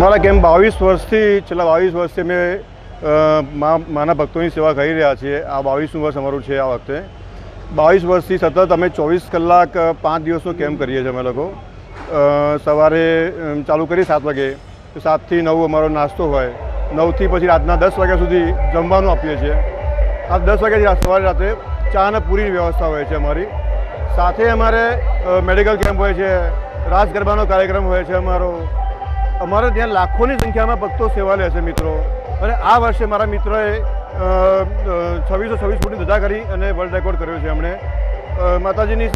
અમારા કેમ્પ બાવીસ વર્ષથી, છેલ્લા બાવીસ વર્ષથી અમે માના ભક્તોની સેવા કરી રહ્યા છીએ. આ બાવીસનું વર્ષ અમારું છે આ વખતે. બાવીસ વર્ષથી સતત અમે ચોવીસ કલાક પાંચ દિવસનો કેમ્પ કરીએ છીએ અમે લોકો. સવારે ચાલુ કરીએ સાત વાગે. સાતથી નવ અમારો નાસ્તો હોય. નવથી પછી રાતના દસ વાગ્યા સુધી જમવાનું આપીએ છીએ. આ દસ વાગ્યાથી રાત- સવારે રાત્રે ચા અને પૂરીની વ્યવસ્થા હોય છે અમારી. સાથે અમારે મેડિકલ કેમ્પ હોય છે. રાસ ગરબાનો કાર્યક્રમ હોય છે અમારો. અમારે ત્યાં લાખોની સંખ્યામાં ભક્તો સેવા લે છે મિત્રો. અને આ વર્ષે મારા મિત્રોએ છવ્વીસો છવ્વીસ ફૂટની ધજા કરી અને વર્લ્ડ રેકોર્ડ કર્યો છે એમણે. માતાજીની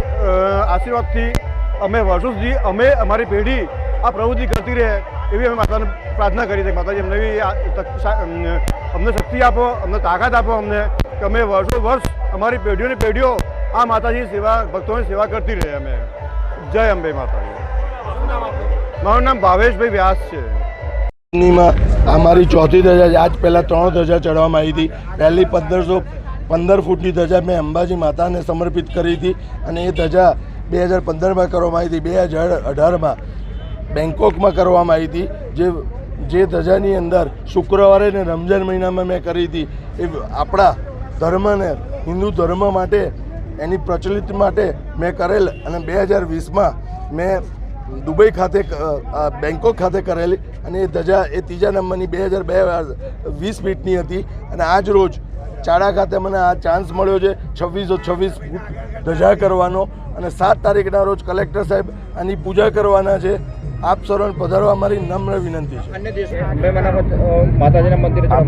આશીર્વાદથી અમે વર્ષો સુધી અમે અમારી પેઢી આ પ્રવૃત્તિ કરતી રહે એવી અમે માતાને પ્રાર્થના કરી છે. માતાજી, અમને એવી અમને અમને શક્તિ આપો, અમને તાકાત આપો અમને કે અમે વર્ષો વર્ષ અમારી પેઢીઓની પેઢીઓ આ માતાજીની સેવા, ભક્તોની સેવા કરતી રહે અમે. જય અંબે માતાજી. મારું નામ ભાવેશભાઈ વ્યાસ છે. ની અમારી ચોથી ધજા આજ પહેલાં ત્રણ ધજા ચડવામાં આવી હતી. પહેલી પંદરસો પંદર ફૂટની ધજા મેં અંબાજી માતાને સમર્પિત કરી હતી અને એ ધજા બે હજાર પંદરમાં કરવામાં આવી હતી. બે હજાર અઢારમાં બેંકોકમાં કરવામાં આવી હતી. જે જે ધજાની અંદર શુક્રવારે ને રમઝાન મહિનામાં મેં કરી હતી. એ આપણા ધર્મને હિન્દુ ધર્મ માટે, એની પ્રચલિત માટે મેં કરેલ અને બે હજાર વીસમાં મેં દુબઈ ખાતે બેંકોક ખાતે કરેલી અને એ ધજા એ ત્રીજા નંબરની બે હજાર બે વીસ ફીટની હતી અને આજ રોજ ચાડા ખાતે મને આ ચાન્સ મળ્યો છે છવ્વીસો છવ્વીસ ફૂટ ધજા કરવાનો અને સાત તારીખના રોજ કલેક્ટર સાહેબ આની પૂજા કરવાના છે. આપ સર્વને પધારવા મારી નમ્ર વિનંતી છે.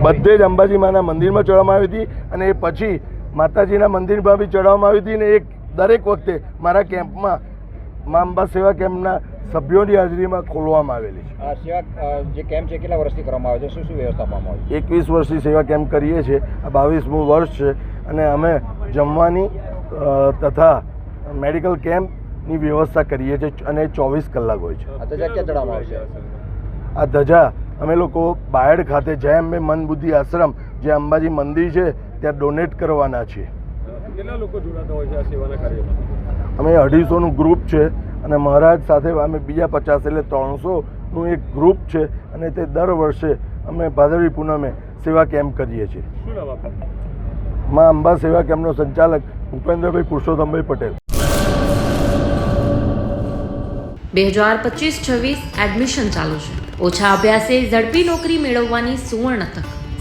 બધે જ અંબાજી માના મંદિરમાં ચડવામાં આવી હતી અને એ પછી માતાજીના મંદિરમાં બી ચડાવવામાં આવી હતી અને એક દરેક વખતે મારા કેમ્પમાં મા અંબા સેવા કેમ્પના સભ્યોની હાજરીમાં ખોલવામાં આવેલી છે. આ સેવા જે કેમ્પ છે કેટલા વર્ષથી કરવામાં આવે છે? શું શું વ્યવસ્થા આપવામાં આવે છે? એકવીસ વર્ષથી સેવા કેમ્પ કરીએ છીએ. આ બાવીસમું વર્ષ છે અને અમે જમવાની તથા મેડિકલ કેમ્પની વ્યવસ્થા કરીએ છીએ અને ચોવીસ કલાક હોય છે. આ ધજા ક્યાં ચડાવવામાં આવે છે? આ ધજા અમે લોકો બાયડ ખાતે જય અંબે મન બુદ્ધિ આશ્રમ જે અંબાજી મંદિર છે ત્યાં ડોનેટ કરવાના છીએ. કેટલા લોકો જોડાતા હોય છે આ સેવાના કાર્યમાં? અમે અઢીસોનું ગ્રુપ છે. અને મહારાજ સાથે અમે બીજા પચાસ એટલે ત્રણસોનું એક ગ્રુપ છે અને તે દર વર્ષે અમે ભાદરવી પૂનમે સેવા કેમ્પ કરીએ છીએ. શું મા અંબા સેવા કેમ્પનો સંચાલક ભૂપેન્દ્રભાઈ પુરુષોત્તમભાઈ પટેલ. બે હજાર પચીસ છવ્વીસ એડમિશન ચાલુ છે. ઓછા અભ્યાસે ઝડપી નોકરી મેળવવાની સુવર્ણ તક.